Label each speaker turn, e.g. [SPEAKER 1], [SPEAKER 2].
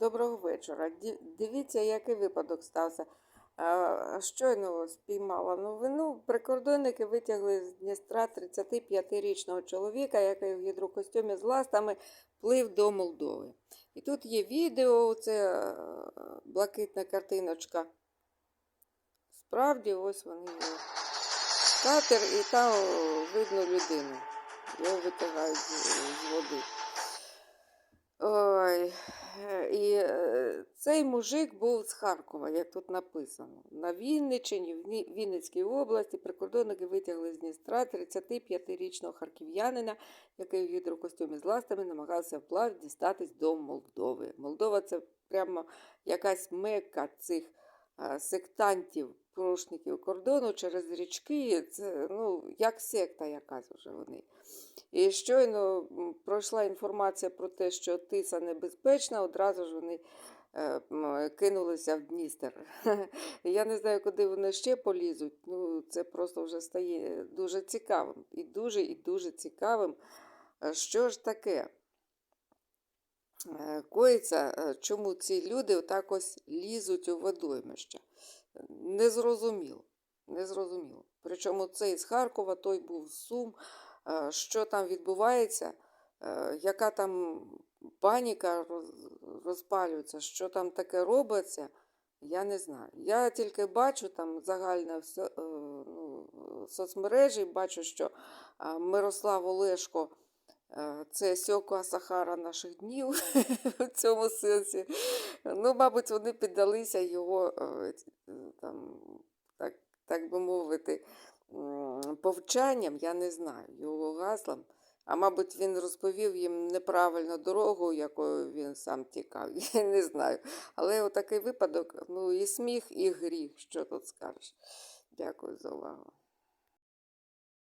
[SPEAKER 1] Доброго вечора. Дивіться, який випадок стався. Щойно спіймала новину. Прикордонники витягли з Дністра 35-річного чоловіка, який в гідрокостюмі з ластами плив до Молдови. І тут є відео, це е, блакитна картиночка. Справді, ось вони є. Катер, і там видно людину. Його витягають з води. Цей мужик був з Харкова, як тут написано. На Вінниччині, в Вінницькій області, прикордонники витягли з Дністра 35-річного харків'янина, який в гідрокостюмі з ластами намагався вплав дістатись до Молдови. Молдова це прямо якась мекка цих сектантів, порушників кордону через річки. Це ну, як секта якась вже вони. І щойно пройшла інформація про те, що тиса небезпечна, одразу ж вони кинулися в Дністер. Я не знаю, куди вони ще полізуть. Ну, це просто вже стає дуже цікавим. І дуже і дуже цікавим. е, Що ж таке? е, Коїться, е, чому ці люди отак ось лізуть у водоймище. Незрозуміло. Незрозуміло. Причому цей з Харкова, той був Сум. Е, Що там відбувається, е, яка там паніка розпалюється, що там таке робиться, я не знаю. Я тільки бачу там загальне е, ну, соцмережі, бачу, що Мирослав Олешко. Е, Це Сьоко Сахара наших днів в цьому сенсі. Ну, мабуть, вони піддалися його, е, там, так, так би мовити, повчанням, я не знаю, його гаслам. А мабуть, він розповів їм неправильно дорогу, якою він сам тікав. Я не знаю. Але отакий випадок, ну і сміх, і гріх, що тут скажеш. Дякую за увагу.